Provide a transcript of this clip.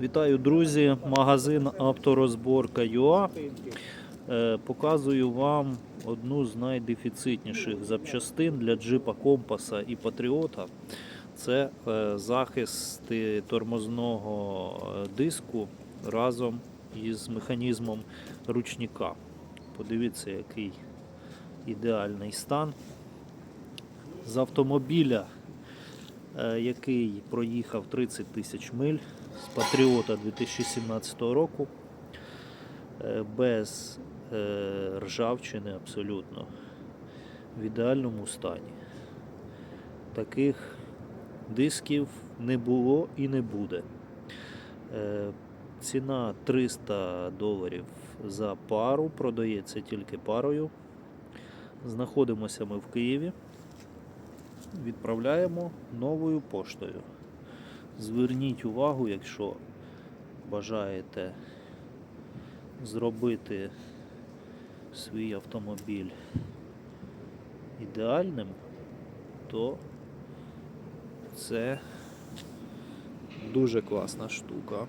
Вітаю, друзі! Магазин Авторозборка ЮА. Е, Показую вам одну з найдефіцитніших запчастин для джипа Компаса і Патріота. Це е, захисти тормозного е, диску разом із механізмом ручника. Подивіться, який ідеальний стан. З автомобіля який проїхав 30 тисяч миль з Патріота 2017 року, е, без е, ржавчини абсолютно, в ідеальному стані. Таких дисків не було і не буде. Е, Ціна 300 доларів за пару, продається тільки парою. Знаходимося ми в Києві відправляємо новою поштою. Зверніть увагу, якщо бажаєте зробити свій автомобіль ідеальним, то це дуже класна штука.